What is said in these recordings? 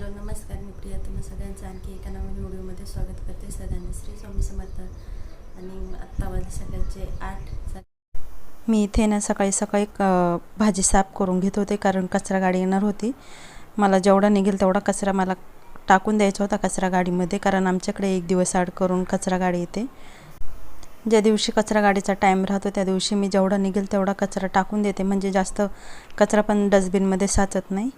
Hello नमस्कार मी प्रिया. तुम्ही सगळ्यांचं आणखी एका नवीन व्हिडिओमध्ये स्वागत करते. सगळ्यांनी श्री स्वामी समर्थ. आणि आत्ता वाजले सकाळचे आठ. मी इथे ना सकाळी सकाळी भाजी साफ करून घेत होते कारण कचरा गाडी येणार होती. मला जेवढा निघेल तेवढा कचरा मला टाकून द्यायचा होता कचरा गाडीमध्ये कारण आमच्याकडे एक दिवस आड करून कचरा गाडी येते. ज्या दिवशी कचरा गाडीचा टाईम राहतो त्या दिवशी मी जेवढा निघेल तेवढा कचरा टाकून देते. म्हणजे जास्त कचरा पण डस्टबिनमध्ये साचत नाही.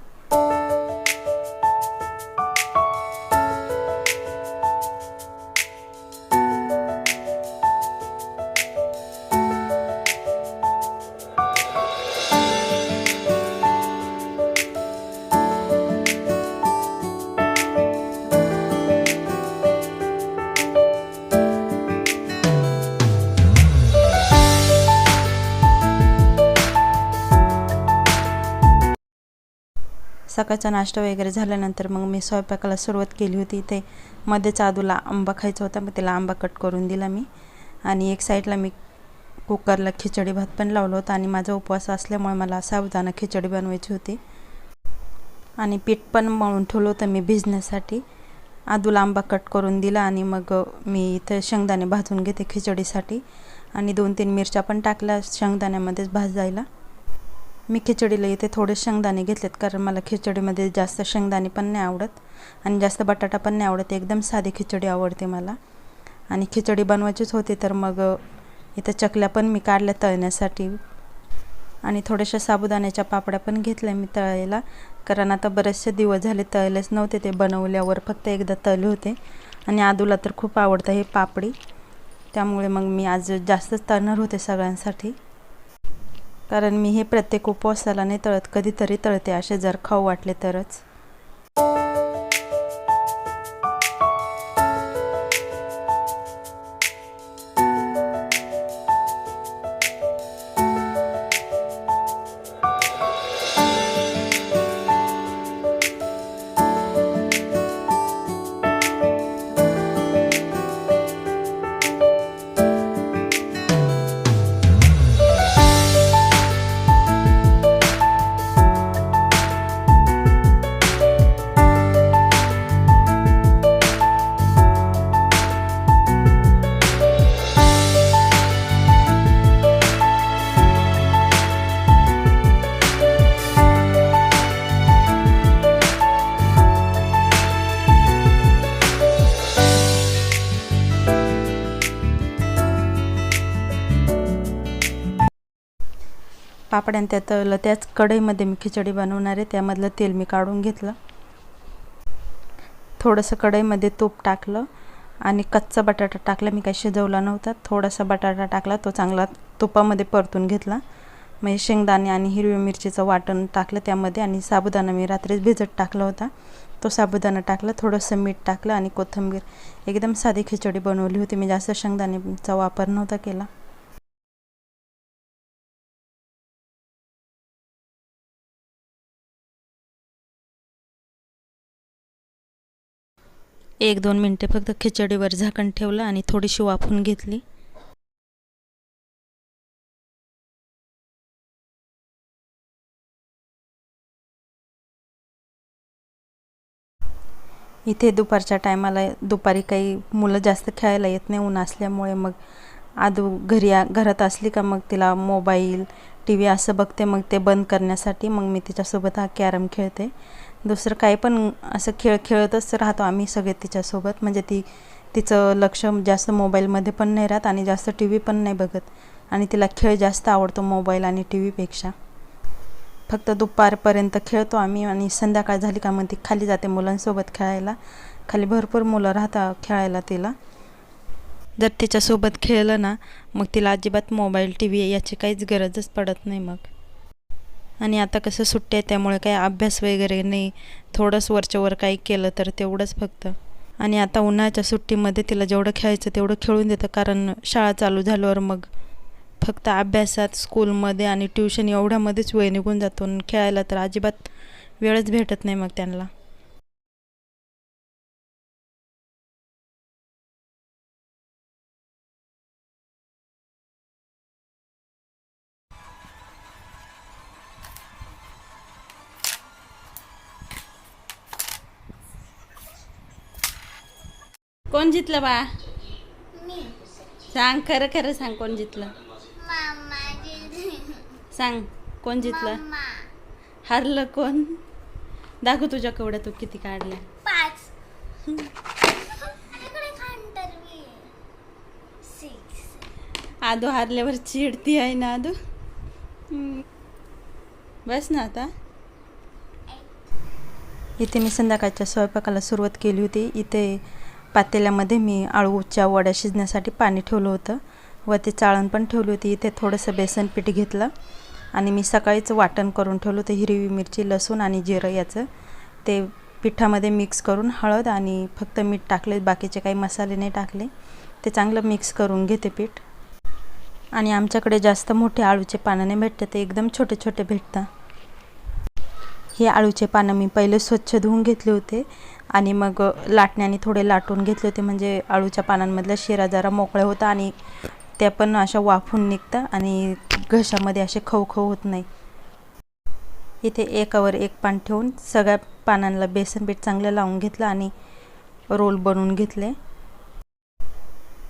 सकाळचा नाश्ता वगैरे झाल्यानंतर मग मी स्वयंपाकाला सुरुवात केली होती. इथे मध्येच आदूला आंबा खायचा होता मग त्याला आंबा कट करून दिला मी. आणि एक साईडला मी कुकरला खिचडी भात पण लावलं होतं आणि माझा उपवास असल्यामुळे मला साबुदाणा खिचडी बनवायची होती. आणि पीठ पण मळून ठेवलं होतं मी भिजण्यासाठी. आदूला आंबा कट करून दिला आणि मग मी इथे शेंगदाणे भाजून घेते खिचडीसाठी. आणि दोन तीन मिरच्या पण टाकल्या शेंगदाण्यामध्येच भाजायला. मी खिचडीला इथे थोडे शेंगदाणे घेतलेत कारण मला खिचडीमध्ये जास्त शेंगदाणे पण नाही आवडत आणि जास्त बटाटा पण नाही आवडत. एकदम साधी खिचडी आवडते मला. आणि खिचडी बनवायचीच होती तर मग इथं चकल्या पण मी काढल्या तळण्यासाठी. आणि थोड्याशा साबुदाण्याच्या पापड्या पण घेतल्या मी तळायला कारण आता बरेचसे दिवस झाले तळलेच नव्हते ते बनवल्यावर फक्त एकदा तळले होते. आणि आदूला तर खूप आवडतं हे पापडी. त्यामुळे मग मी आज जास्तच तळणार होते सगळ्यांसाठी. कारण मी हे प्रत्येक उपवासाला नाही तळत कधीतरी तळते असे जर खाऊ वाटले तरच. पापड्यान त्या तळलं त्याच कढईमध्ये मी खिचडी बनवणार आहे. त्यामधलं तेल मी काढून घेतलं. थोडंसं कढईमध्ये तूप टाकलं आणि कच्चा बटाटा टाकला. मी काही शिजवला नव्हता. थोडासा बटाटा टाकला. तो चांगला तुपामध्ये परतून घेतला. मग शेंगदाणे आणि हिरवी मिरचीचं वाटण टाकलं त्यामध्ये आणि साबुदाणा मी रात्रीच भिजत टाकला होता. तो साबुदाणा टाकला. थोडंसं मीठ टाकलं आणि कोथिंबीर. एकदम साधी खिचडी बनवली होती. मी जास्त शेंगदाणेचा वापर नव्हता केला. एक दोन मिनटे फक्त खिचडीवर झाकण ठेवलं आणि थोडीशी वाफून घेतली. इथे दुपारच्या टायमाला दुपारी काही मुलं जास्त खेळायला येत नाही ऊन असल्यामुळे मग आदू घरी घरात असली का मग तिला मोबाईल टी व्ही असं बघते मग ते बंद करण्यासाठी मग मी तिच्यासोबत हा कॅरम खेळते. दुसरं काही पण असं खेळ खेळतच राहतो आम्ही सगळे तिच्यासोबत. म्हणजे ती तिचं लक्ष जास्त मोबाईलमध्ये पण नाही राहत आणि जास्त टी व्ही पण नाही बघत. आणि तिला खेळ जास्त आवडतो मोबाईल आणि टी व्हीपेक्षा फक्त दुपारपर्यंत खेळतो आम्ही आणि संध्याकाळ झाली का मग ती खाली जाते मुलांसोबत खेळायला. खाली भरपूर मुलं राहतात खेळायला तिला. जर तिच्यासोबत खेळलं ना मग तिला अजिबात मोबाईल टी व्ही याची काहीच गरजच पडत नाही मग. आणि आता कसं सुट्टी आहे त्यामुळे काही अभ्यास वगैरे नाही. थोडंच वरच्यावर काही केलं तर तेवढंच फक्त. आणि आता उन्हाळ्याच्या सुट्टीमध्ये तिला जेवढं खेळायचं तेवढं खेळून देतं कारण शाळा चालू झाल्यावर मग फक्त अभ्यासात स्कूलमध्ये आणि ट्युशन एवढ्यामध्येच वेळ निघून जातो आणि खेळायला तर अजिबात वेळच भेटत नाही मग त्यांना. कोण जितलं बा? मी. सांग खरं खरं सांग कोण जितलं. सांग कोण जितलं? हारलं कोण? दाखव तुझ्या कवड्या तू किती काढल्या. आदू हारल्यावर चिडती आहे ना आदू. बस ना आता. इथे मी संध्याकाळच्या स्वयंपाकाला सुरुवात केली होती. इथे पातेल्यामध्ये मी आळूच्या वड्या शिजण्यासाठी पाणी ठेवलं होतं व ते चाळण पण ठेवली होती. इथे थोडंसं बेसन पीठ घेतलं आणि मी सकाळीच वाटण करून ठेवलं होतं हिरवी मिरची लसूण आणि जिरं याचं. ते पिठामध्ये मिक्स करून हळद आणि फक्त मीठ टाकले बाकीचे काही मसाले नाही टाकले. ते चांगलं मिक्स करून घेते पीठ. आणि आमच्याकडे जास्त मोठे आळूचे पानं नाही भेटते ते एकदम छोटे छोटे भेटतात. हे आळूचे पानं मी पहिले स्वच्छ धुवून घेतले होते. आणि मग लाटण्याने थोडे लाटून घेतले होते म्हणजे आळूच्या पानांमधल्या शिरा जरा मोकळ्या होता आणि त्या पण अशा वाफून निघतं आणि घशामध्ये असे खवखव होत नाही. इथे एकावर एक पान ठेवून सगळ्या पानांना बेसन पीठ चांगलं लावून घेतलं आणि रोल बनवून घेतले.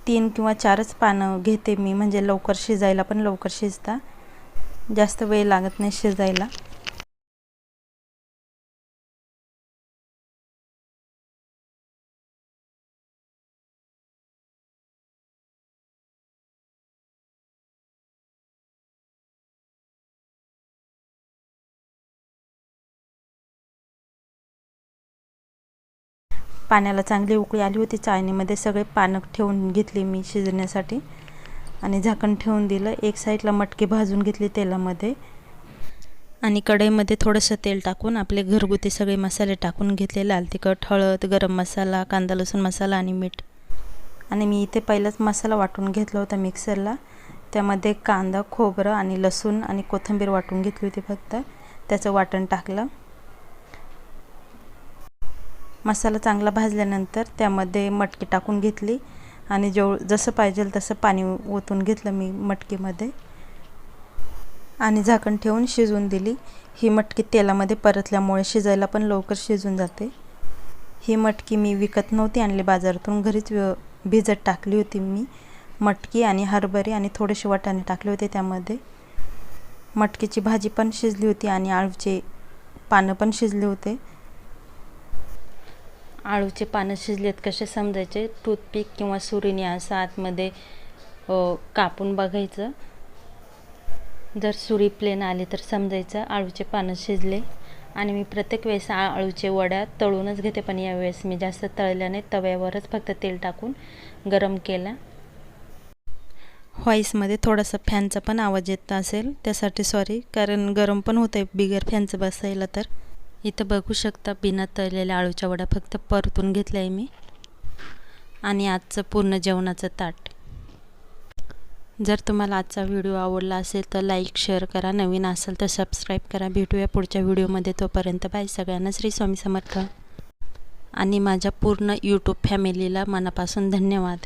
तीन किंवा चारच पानं घेते मी म्हणजे लवकर शिजायला पण लवकर शिजता. जास्त वेळ लागत नाही शिजायला. पाण्याला चांगली उकळी आली होती. चाळणीमध्ये सगळे पानं ठेवून घेतली मी शिजण्यासाठी. आणि झाकण ठेवून दिलं. एक साईडला मटकी भाजून घेतली तेलामध्ये. आणि कढईमध्ये थोडंसं तेल टाकून आपले घरगुती सगळे मसाले टाकून घेतले लाल तिखट हळद गरम मसाला कांदा लसूण मसाला आणि मीठ. आणि मी इथे पहिलाच मसाला वाटून घेतला होता मिक्सरला. त्यामध्ये कांदा खोबरं आणि लसूण आणि कोथिंबीर वाटून घेतली होती फक्त. त्याचं वाटण टाकलं. मसाला चांगला भाजल्यानंतर त्यामध्ये मटकी टाकून घेतली. आणि जेव जसं पाहिजेल तसं पाणी ओतून घेतलं मी मटकीमध्ये. आणि झाकण ठेवून शिजवून दिली. ही मटकी तेलामध्ये परतल्यामुळे शिजायला पण लवकर शिजून जाते. ही मटकी मी विकत नव्हती आणली. बाजारातून घरीच व्य- भिजत टाकली होती मी. मटकी आणि हरभरे आणि थोडेसे वाटाणे टाकले होते त्यामध्ये. मटकीची भाजी पण शिजली होती आणि आळूचे पानं पण शिजले होते. आळूचे पानं शिजलेत कसे समजायचे? टूथपिक किंवा सुरीने असं आतमध्ये कापून बघायचं. जर सुरी प्लेन आली तर समजायचं. आळूचे पानं शिजले. आणि मी प्रत्येक वेळेस आळूचे वड्या तळूनच घेते पण यावेळेस मी जास्त तळल्याने तव्यावरच फक्त तेल टाकून गरम केला. व्हॉईसमध्ये थोडासा फॅनचा पण आवाज येत असेल. त्यासाठी सॉरी कारण गरम पण होतं आहे बिगर फॅनचं बसायला तर. इथं बघू शकता बिना तळलेल्या आळूच्या वड्या फक्त परतून घेतल्या आहे मी. आणि आजचं पूर्ण जेवणाचं ताट. जर तुम्हाला आजचा व्हिडिओ आवडला असेल तर लाईक शेअर करा. नवीन असेल तर सबस्क्राईब करा. भेटूया पुढच्या व्हिडिओमध्ये. तोपर्यंत बाय सगळ्यांना. श्री स्वामी समर्थ. आणि माझ्या पूर्ण यूट्यूब फॅमिलीला मनापासून धन्यवाद.